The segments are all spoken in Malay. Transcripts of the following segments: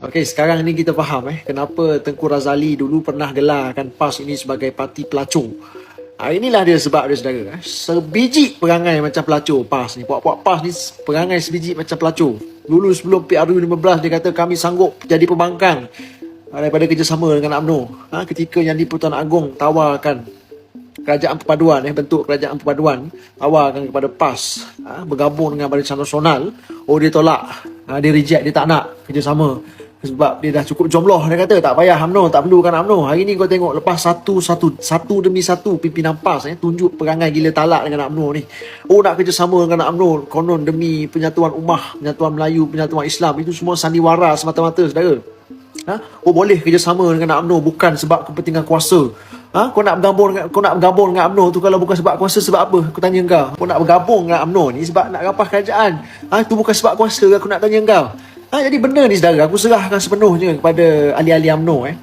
Okey, sekarang ni kita faham eh kenapa Tengku Razali dulu pernah gelarkan PAS ini sebagai parti pelacur. Ha, inilah dia sebab dia saudara. Eh. Sebiji perangai macam pelacur PAS ni. Puak-puak PAS ni perangai sebiji macam pelacur. Dulu sebelum PRU 15 dia kata kami sanggup jadi pembangkang ha, daripada kerjasama dengan UMNO. Ha, ketika yang di Pertuan Agong tawarkan kerajaan perpaduan eh bentuk kerajaan perpaduan tawarkan kepada PAS ha, bergabung dengan Barisan Nasional oh dia tolak ha, dia reject dia tak nak kerjasama sebab dia dah cukup jomloh dia kata tak payah UMNO tak perlukan UMNO hari ni kau tengok lepas satu satu satu demi satu pimpinan PAS eh tunjuk perangai gila talak dengan UMNO ni oh nak kerjasama dengan UMNO konon demi penyatuan ummah penyatuan Melayu penyatuan Islam itu semua sandiwara semata-mata saudara ha? oh boleh kerjasama dengan UMNO bukan sebab kepentingan kuasa Ha? Kau nak bergabung dengan kau nak bergabung dengan UMNO tu kalau bukan sebab kuasa sebab apa? Aku tanya kau. Kau nak bergabung dengan UMNO ni sebab nak rapah kerajaan. Ha tu bukan sebab kuasa aku nak tanya kau. Ha, jadi benda ni saudara, aku serahkan sepenuhnya kepada ahli-ahli UMNO eh.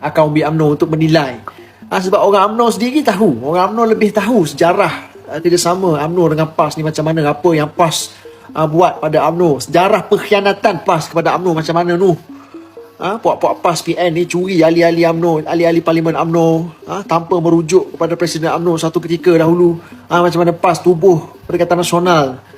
Akaun bi UMNO untuk menilai. Ha, sebab orang UMNO sendiri tahu, orang UMNO lebih tahu sejarah uh, kerjasama UMNO dengan PAS ni macam mana, apa yang PAS uh, buat pada UMNO. Sejarah pengkhianatan PAS kepada UMNO macam mana tu. Ha, puak-puak PAS PN ni curi ahli-ahli UMNO, ahli-ahli parlimen UMNO ha, tanpa merujuk kepada Presiden UMNO satu ketika dahulu. Ha, macam mana PAS tubuh Perikatan Nasional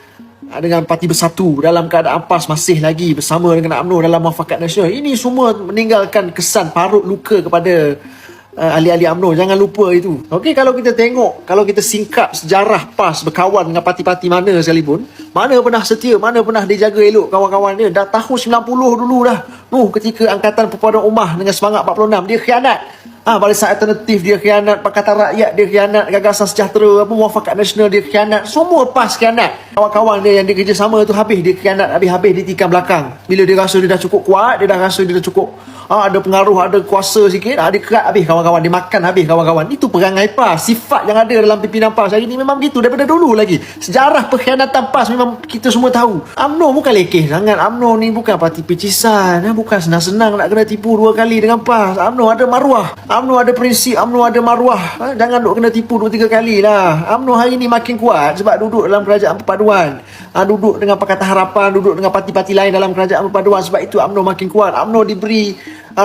dengan parti bersatu dalam keadaan PAS masih lagi bersama dengan UMNO dalam muafakat nasional. Ini semua meninggalkan kesan parut luka kepada uh, ahli-ahli UMNO. Jangan lupa itu. Okey, kalau kita tengok, kalau kita singkap sejarah PAS berkawan dengan parti-parti mana sekalipun, mana pernah setia, mana pernah dijaga elok kawan-kawan dia. Dah tahun 90 dulu dah. Nuh ketika Angkatan Perpaduan Ummah dengan semangat 46, dia khianat. Ah, ha, barisan alternatif dia khianat, Pakatan Rakyat dia khianat, Gagasan Sejahtera, apa Muafakat Nasional dia khianat, semua PAS khianat. Kawan-kawan dia yang dia kerjasama tu habis dia khianat, habis-habis ditikam belakang. Bila dia rasa dia dah cukup kuat, dia dah rasa dia dah cukup ah, ada pengaruh, ada kuasa sikit, ah, dia kerat habis kawan-kawan, dia makan habis kawan-kawan. Itu perangai PAS, sifat yang ada dalam pimpinan PAS hari ni memang begitu daripada dulu lagi. Sejarah pengkhianatan PAS memang kita semua tahu. UMNO bukan lekeh sangat. UMNO ni bukan parti pecisan, ah, bukan senang-senang nak kena tipu dua kali dengan PAS. UMNO ada maruah. UMNO ada prinsip, UMNO ada maruah. Ha? Jangan duk kena tipu dua tiga kali lah. UMNO hari ni makin kuat sebab duduk dalam kerajaan perpaduan. Ha? Duduk dengan Pakatan Harapan, duduk dengan parti-parti lain dalam kerajaan perpaduan. Sebab itu UMNO makin kuat. UMNO diberi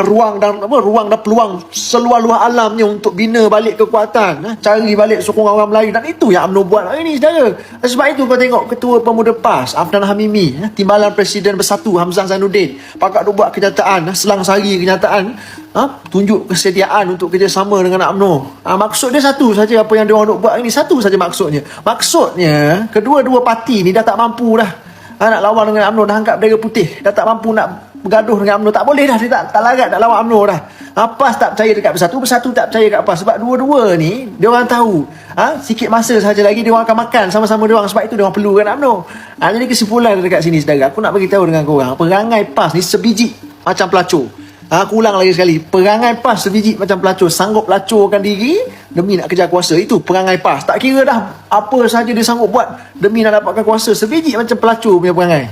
ruang dan apa ruang dan peluang seluar-luar alamnya untuk bina balik kekuatan. Ha? Cari balik sokongan orang Melayu. Dan itu yang UMNO buat hari ni saudara. Sebab itu kau tengok Ketua Pemuda PAS, Afnan Hamimi, ha? Timbalan Presiden Bersatu, Hamzah Zainuddin. Pakak duk buat kenyataan, selang sehari kenyataan ha, tunjuk kesediaan untuk kerjasama dengan UMNO. Ha, maksud dia satu saja apa yang dia orang nak buat ini satu saja maksudnya. Maksudnya kedua-dua parti ni dah tak mampu dah. Ha, nak lawan dengan UMNO dah anggap bendera putih. Dah tak mampu nak bergaduh dengan UMNO. Tak boleh dah. Dia tak, tak larat nak lawan UMNO dah. Ha, PAS tak percaya dekat Bersatu. Bersatu tak percaya dekat PAS. Sebab dua-dua ni, dia orang tahu. Ha, sikit masa saja lagi, dia orang akan makan sama-sama dia orang. Sebab itu dia orang perlukan UMNO. Ha, jadi kesimpulan dekat sini, saudara. Aku nak beritahu dengan korang. Perangai PAS ni sebiji macam pelacur. Ha, aku ulang lagi sekali. Perangai PAS sebiji macam pelacur. Sanggup pelacurkan diri demi nak kejar kuasa. Itu perangai PAS. Tak kira dah apa saja dia sanggup buat demi nak dapatkan kuasa. Sebiji macam pelacur punya perangai.